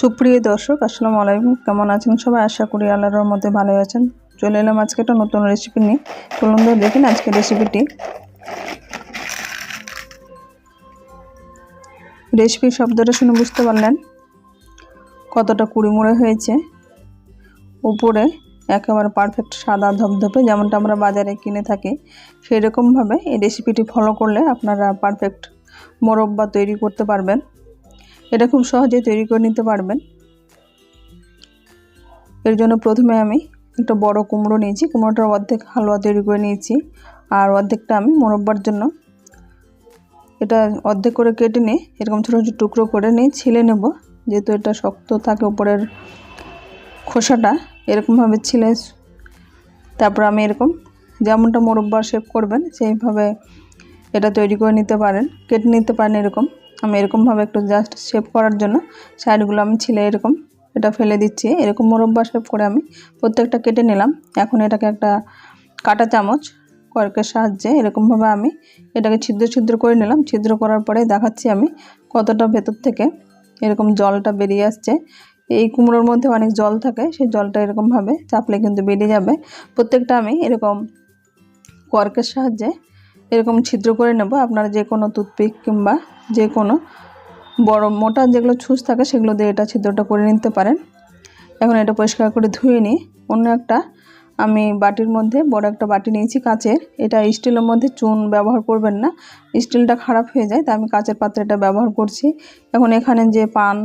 সুপ্রিয় দর্শক, আসসালামু আলাইকুম। কেমন আছেন সবাই? আশা করি আল্লাহর মধ্যে ভালো আছেন। চলে এলাম আজকে একটা নতুন রেসিপি নিয়ে। চলুন ধরে দেখুন আজকে রেসিপিটি রেসিপির শব্দটা শুনে বুঝতে পারলেন কতটা কুড়িমুড়ে হয়েছে। উপরে একেবারে পারফেক্ট সাদা ধপধপে যেমনটা আমরা বাজারে কিনে থাকি সেই রকমভাবে এই রেসিপিটি ফলো করলে আপনারা পারফেক্ট মোরব্বা তৈরি করতে পারবেন। এটা খুব সহজে তৈরি করে নিতে পারবেন। এর জন্য প্রথমে আমি একটা বড় কুমড়ো নিয়েছি, কুমড়োটার অর্ধেক হালুয়া তৈরি করে নিয়েছি, আর অর্ধেকটা আমি মোরব্বার জন্য। এটা অর্ধেক করে কেটে নিয়ে এরকম ছোটো ছোটো টুকরো করে নিয়ে ছিলে নেব, যেহেতু এটা শক্ত থাকে উপরের খোসাটা, এরকমভাবে ছিলে। তারপর আমি এরকম যেমনটা মোরব্বার শেপ করবেন, সেইভাবে এটা তৈরি করে নিতে পারেন, কেটে নিতে পারেন এরকম। আমি এরকমভাবে একটু জাস্ট শেপ করার জন্য সাইডগুলো আমি ছিলে এরকম, এটা ফেলে দিচ্ছি। এরকম মোরব্বা শেপ করে আমি প্রত্যেকটা কেটে নিলাম। এখন এটাকে একটা কাটা চামচ, কয়েকের সাহায্যে এরকমভাবে আমি এটাকে ছিদ্র ছিদ্র করে নিলাম। ছিদ্র করার পরে দেখাচ্ছি আমি কতটা ভেতর থেকে এরকম জলটা বেরিয়ে আসছে। এই কুমড়োর মধ্যে অনেক জল থাকে, সেই জলটা এরকমভাবে চাপলে কিন্তু বেরিয়ে যাবে। প্রত্যেকটা আমি এরকম কর্কের সাহায্যে এরকম ছিদ্র করে নেব। আপনারা যে কোনো টুথপিক কিংবা যে কোনো বড় মোটা যেগুলো ছুঁচ থাকে, সেগুলো দিয়ে এটা ছিদ্রটা করে নিতে পারেন। এখন এটা পরিষ্কার করে ধুয়ে নিই। অন্য একটা আমি বাটির মধ্যে, বড় একটা বাটি নিয়েছি কাচের। এটা স্টিলের মধ্যে চুন ব্যবহার করবেন না। স্টিলটা খারাপ হয়ে যায়, তাই আমি কাচের পাত্রে এটা ব্যবহার করছি। এখন এখানে যে পান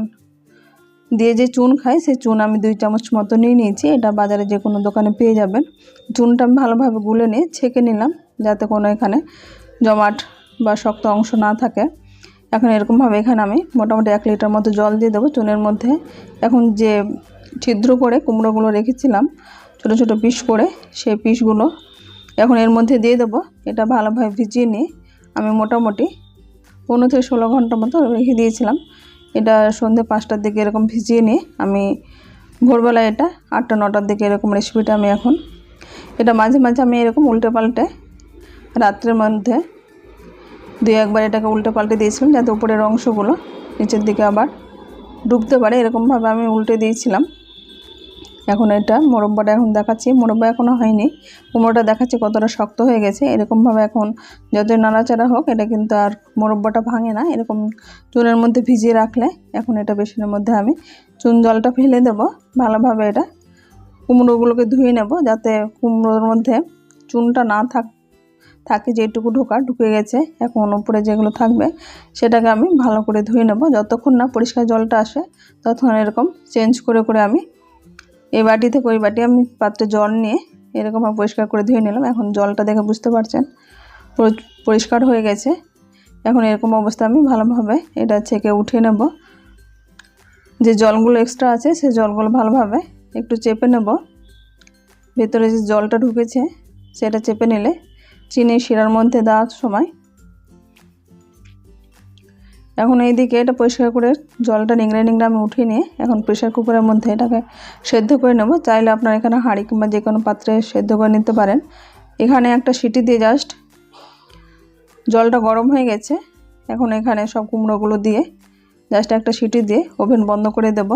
দিয়ে যে চুন খাই, সেই চুন আমি দুই চামচ মতো নিয়ে নিয়েছি। এটা বাজারে যে কোনো দোকানে পেয়ে যাবেন। চুনটা আমি ভালোভাবে গুলে নিয়ে, ছেঁকে নিলাম। যাতে কোনো এখানে জমাট বা শক্ত অংশ না থাকে। এখন এরকমভাবে এখানে আমি মোটামুটি এক লিটার মতো জল দিয়ে দেবো চুনের মধ্যে। এখন যে ছিদ্র করে কুমড়োগুলো রেখেছিলাম, ছোটো ছোটো পিস করে সেই পিসগুলো এখন এর মধ্যে দিয়ে দেবো। এটা ভালোভাবে ভিজিয়ে নিয়ে আমি মোটামুটি পনেরো থেকে ষোলো ঘণ্টা মতো রেখে দিয়েছিলাম। এটা সন্ধ্যে পাঁচটার দিকে এরকম ভিজিয়ে নিয়ে আমি ভোরবেলা এটা আটটা নটার দিকে এরকম রেসিপিটা আমি এখন, এটা মাঝে মাঝে আমি এরকম উল্টে পাল্টে রাত্রের মধ্যে দুই একবার এটাকে উল্টে পাল্টে দিয়েছিলাম যাতে উপরের অংশগুলো নিচের দিকে আবার ডুবতে পারে, এরকমভাবে আমি উল্টে দিয়েছিলাম। এখন এটা মোরব্বাটা এখন দেখাচ্ছি। মোরব্বা এখনও হয়নি। কুমড়োটা দেখাচ্ছি কতটা শক্ত হয়ে গেছে। এরকমভাবে এখন যতই নাড়াচাড়া হোক, এটা কিন্তু আর মোরব্বাটা ভাঙে না। এরকম চুনের মধ্যে ভিজিয়ে রাখলে এখন এটা বেসনের মধ্যে আমি চুন জলটা ফেলে দেবো। ভালোভাবে এটা কুমড়োগুলোকে ধুয়ে নেব যাতে কুমড়োর মধ্যে চুনটা না থাক থাকে যেটুকু ঢোকা ঢুকে গেছে। এখন উপরে যেগুলো থাকবে, সেটাকে আমি ভালো করে ধুয়ে নেব। যতক্ষণ না পরিষ্কার জলটা আসে, ততক্ষণ এরকম চেঞ্জ করে করে আমি এই বাটি থেকে ওই বাটি আমি পাত্রে জল নিয়ে এরকম পরিষ্কার করে ধুয়ে নিলাম। এখন জলটা দেখে বুঝতে পারছেন পরিষ্কার হয়ে গেছে। এখন এরকম অবস্থা আমি ভালোভাবে এটা ছেঁকে উঠিয়ে নেব। যে জলগুলো এক্সট্রা আছে, সে জলগুলো ভালোভাবে একটু চেপে নেব। ভেতরে যে জলটা ঢুকেছে, সেটা চেপে নিলে চিনি শিরার মধ্যে দেওয়ার সময়। এখন এইদিকে এটা পরিষ্কার করে জলটা নিংড়ে নিংড়ে আমি উঠিয়ে নিয়ে এখন প্রেশার কুকারের মধ্যে এটাকে সেদ্ধ করে নেব। চাইলে আপনার এখানে হাঁড়ি কিংবা যে কোনো পাত্রে সেদ্ধ করে নিতে পারেন। এখানে একটা সিটি দিয়ে জাস্ট জলটা গরম হয়ে গেছে। এখন এখানে সব কুমড়োগুলো দিয়ে জাস্ট একটা সিটি দিয়ে ওভেন বন্ধ করে দেব।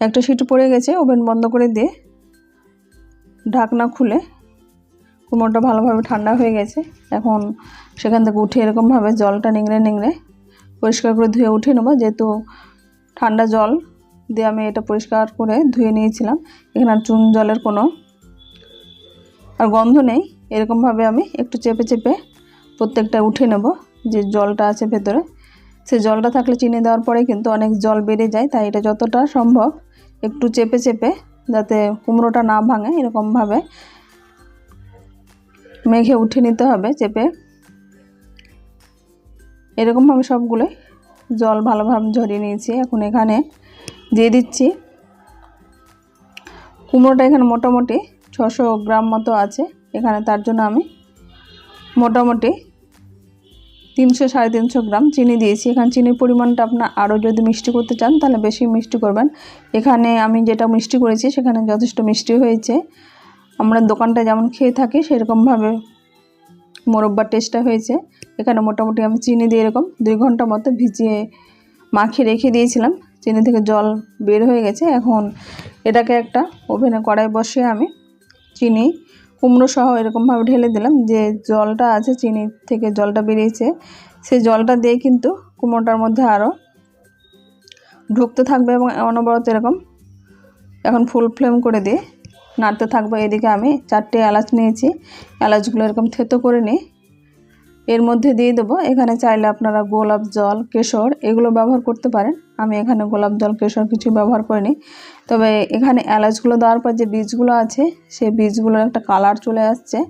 একটা সিটি পড়ে গেছে, ওভেন বন্ধ করে দিয়ে ঢাকনা খুলে কুমড়োটা ভালোভাবে ঠান্ডা হয়ে গেছে। এখন সেখান থেকে উঠে এরকমভাবে জলটা নিংড়ে নিংড়ে পরিষ্কার করে ধুয়ে উঠে নেব। যেহেতু ঠান্ডা জল দিয়ে আমি এটা পরিষ্কার করে ধুয়ে নিয়েছিলাম। এখানে আর চুন জলের কোনো আর গন্ধ নেই। এরকমভাবে আমি একটু চেপে চেপে প্রত্যেকটা উঠে নেব যে জলটা আছে ভেতরে। সে জলটা থাকলে চিনি দেওয়ার পরে কিন্তু অনেক জল বেড়ে যায়, তাই এটা যতটা সম্ভব একটু চেপে চেপে যাতে কুমড়োটা না ভাঙে এরকমভাবে মেঘে উঠে নিতে হবে, চেপে। এরকমভাবে সবগুলো জল ভালোভাবে ঝরিয়ে নিয়েছি। এখন এখানে দিয়ে দিচ্ছি। কুমড়োটা এখানে মোটামুটি ছশো গ্রাম মতো আছে। এখানে তার জন্য আমি মোটামুটি তিনশো, সাড়ে তিনশো গ্রাম চিনি দিয়েছি। এখানে চিনির পরিমাণটা আপনার আরও যদি মিষ্টি করতে চান, তাহলে বেশি মিষ্টি করবেন। এখানে আমি যেটা মিষ্টি করেছি, সেখানে যথেষ্ট মিষ্টি হয়েছে। আমরা দোকানটা যেমন খেয়ে থাকি, সেরকমভাবে মোরব্বার টেস্টটা হয়েছে। এখানে মোটামুটি আমি চিনি দিয়ে এরকম দুই ঘণ্টা মতো ভিজিয়ে মাখিয়ে রেখে দিয়েছিলাম। চিনি থেকে জল বের হয়ে গেছে। এখন এটাকে একটা ওভেনে কড়াই বসিয়ে আমি চিনি, কুমড়ো সহ এরকমভাবে ঢেলে দিলাম। যে জলটা আছে, চিনি থেকে জলটা বেরিয়েছে, সেই জলটা দিয়ে কিন্তু কুমড়োটার মধ্যে আরও ঢুকতে থাকবে এবং অনবরত এরকম এখন ফুল ফ্লেম করে দিয়ে নাড়তে থাকব এদিকে আমি। চারটে এলাচ নিয়েছি। এলাচগুলো এরকম থেতো করে নিই। এর মধ্যে দিয়ে দেবো। এখানে চাইলে আপনারা গোলাপ জল, কেশর এগুলো ব্যবহার করতে পারেন। আমি এখানে গোলাপ জল, কেশর কিছু ব্যবহার করিনি। তবে এখানে এলাচগুলো দেওয়ার পর যে বীজগুলো আছে, সেই বীজগুলোর একটা কালার চলে আসছে।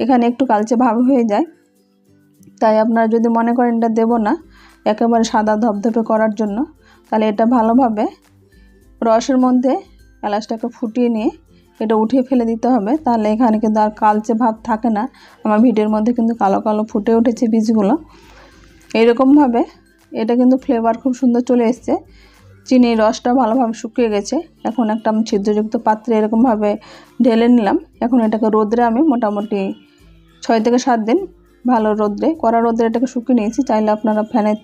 এখানে একটু কালচে ভাব হয়ে যায়। তাই আপনারা যদি মনে করেন এটা দেবো না, একেবারে সাদা ধপধপে করার জন্য, তাহলে এটা ভালোভাবে রসের মধ্যে এলাচটাকে ফুটিয়ে নিয়ে এটা উঠিয়ে ফেলে দিতে হবে। তাহলে এখানে কিন্তু আর কালচে ভাব থাকে না। আমার ভিডিওর মধ্যে কিন্তু কালো কালো ফুটে উঠেছে বীজগুলো। এইরকমভাবে এটা কিন্তু ফ্লেভার খুব সুন্দর চলে এসছে। চিনির রসটা ভালোভাবে শুকিয়ে গেছে। এখন একটা আমি ছিদ্রযুক্ত পাত্রে এরকমভাবে ঢেলে নিলাম। এখন এটাকে রোদ্রে আমি মোটামুটি ছয় থেকে সাত দিন ভালো রোদ্রে, কড়া রোদ্রে এটাকে শুকিয়ে নিয়েছি। চাইলে আপনারা ফ্যানের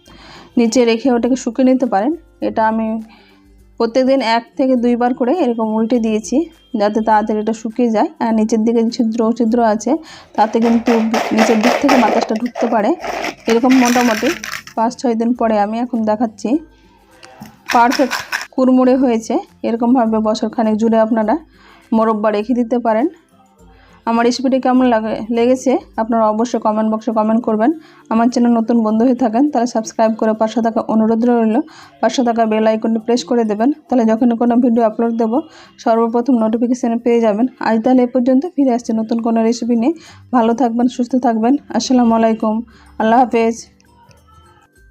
নিচে রেখে ওটাকে শুকিয়ে নিতে পারেন। এটা আমি প্রত্যেকদিন এক থেকে দুইবার করে এরকম উল্টে দিয়েছি যাতে তাড়াতাড়ি এটা শুকিয়ে যায়। আর নিচের দিকে ছিদ্র ছিদ্র আছে, তাতে কিন্তু নিচের দিক থেকে বাতাসটা ঢুকতে পারে। এরকম মোটামুটি পাঁচ, ছয় দিন পরে আমি এখন দেখাচ্ছি। পারফেক্ট কুড়মুড়ে হয়েছে। এরকমভাবে বছর খানেক জুড়ে আপনারা মোরব্বা রেখে দিতে পারেন। আমার রেসিপিটি কেমন লাগে, লেগেছে, আপনারা অবশ্যই কমেন্ট বক্সে কমেন্ট করবেন। আমার চ্যানেল নতুন বন্ধু হয়ে থাকেন, তাহলে সাবস্ক্রাইব করে পাঁচশো টাকা অনুরোধ রইল। পাঁচশো টাকা বেল আইকনটি প্রেস করে দেবেন, তাহলে যখন কোনো ভিডিও আপলোড দেবো, সর্বপ্রথম নোটিফিকেশানে পেয়ে যাবেন। আজ তাহলে এ পর্যন্ত, ফিরে আসছে নতুন কোনো রেসিপি নিয়ে। ভালো থাকবেন, সুস্থ থাকবেন। আসসালামু আলাইকুম। আল্লাহ হাফেজ।